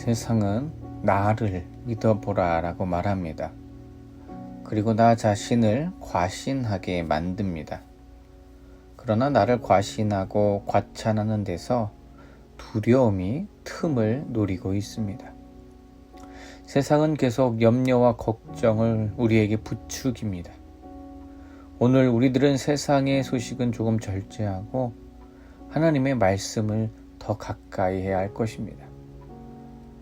세상은 나를 믿어보라 라고 말합니다. 그리고 나 자신을 과신하게 만듭니다. 그러나 나를 과신하고 과찬하는 데서 두려움이 틈을 노리고 있습니다. 세상은 계속 염려와 걱정을 우리에게 부추깁니다. 오늘 우리들은 세상의 소식은 조금 절제하고 하나님의 말씀을 더 가까이 해야 할 것입니다.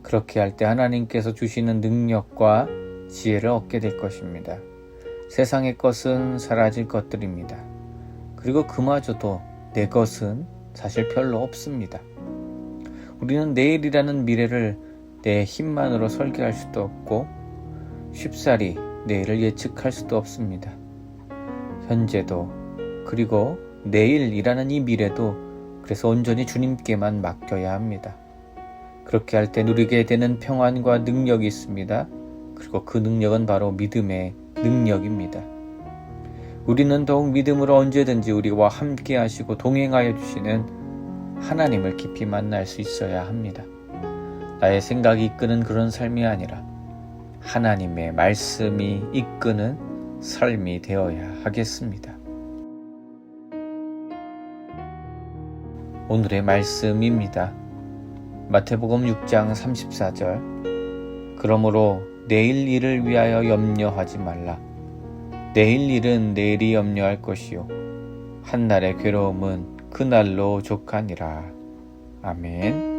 그렇게 할 때 하나님께서 주시는 능력과 지혜를 얻게 될 것입니다. 세상의 것은 사라질 것들입니다. 그리고 그마저도 내 것은 사실 별로 없습니다. 우리는 내일이라는 미래를 내 힘만으로 설계할 수도 없고 쉽사리 내일을 예측할 수도 없습니다. 현재도 그리고 내일이라는 이 미래도 그래서 온전히 주님께만 맡겨야 합니다. 그렇게 할 때 누리게 되는 평안과 능력이 있습니다. 그리고 그 능력은 바로 믿음의 능력입니다. 우리는 더욱 믿음으로 언제든지 우리와 함께 하시고 동행하여 주시는 하나님을 깊이 만날 수 있어야 합니다. 나의 생각이 이끄는 그런 삶이 아니라 하나님의 말씀이 이끄는 삶이 되어야 하겠습니다. 오늘의 말씀입니다. 마태복음 6장 34절. 그러므로 내일 일을 위하여 염려하지 말라. 내일 일은 내일이 염려할 것이요. 한날의 괴로움은 그날로 족하니라. 아멘.